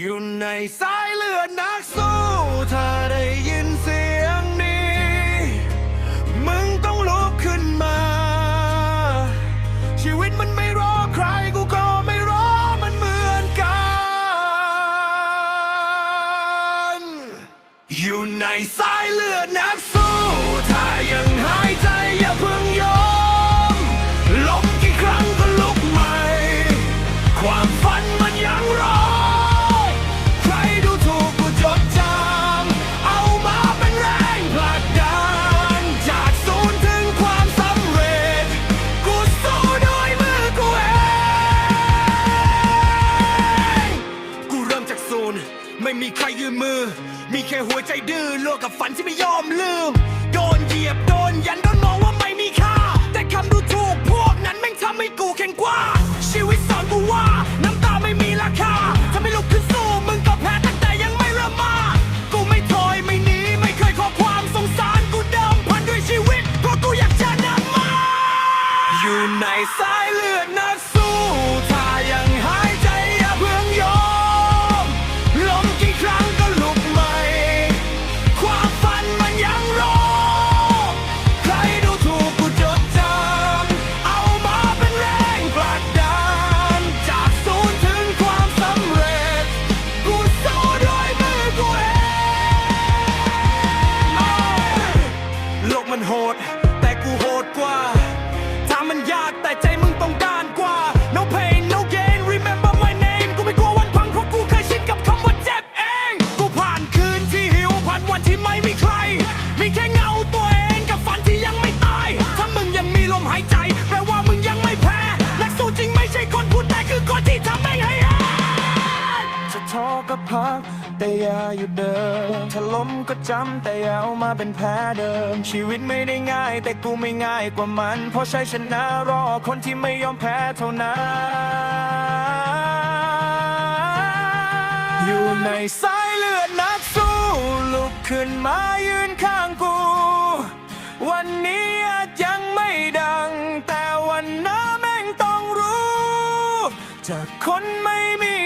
อยู่ในสายเลือดนักสู้ถ้าได้ยินเสียงนี้ มึงต้องลุกขึ้นมา ชีวิตมันไม่รอใครกูก็ไม่รอมันเหมือนกัน อยู่ในสายเลือดนักสู้ มีใครยืนมือ มีแค่หัวใจดื้อโลกกับฝันที่ไม่ยอมลืม โดนเหยียบโดนยันโดนมองว่าไม่มีค่า แต่คำดูถูกพวกนั้นแม่งทำให้กูแข็งกว่า ชีวิตสอนกูว่าน้ำตาไม่มีราคาถ้าไม่ลุกขึ้นสู้มึงก็แพ้ตั้งแต่ยังไม่เริ่มมา กูไม่ถอยไม่หนีไม่เคยขอความสงสารกูเดิมพันด้วยชีวิตเพราะกูอยากชนะมาอยู่ในสายเลือดนัก พัก แต่อย่าหยุดเดิมถ้าล้มก็จำแต่อย่าเอามาเป็นแพ้เดิม ชีวิตไม่ได้ง่าย แต่กูไม่ง่ายกว่ามัน เพราะใช้ชนะรอคนที่ไม่ยอมแพ้เท่านั้น อยู่ในสายเลือดนักสู้ลุกขึ้นมายืนข้างกู วันนี้อาจยังไม่ดัง แต่วันหน้าแม่งต้องรู้ จากคนไม่มี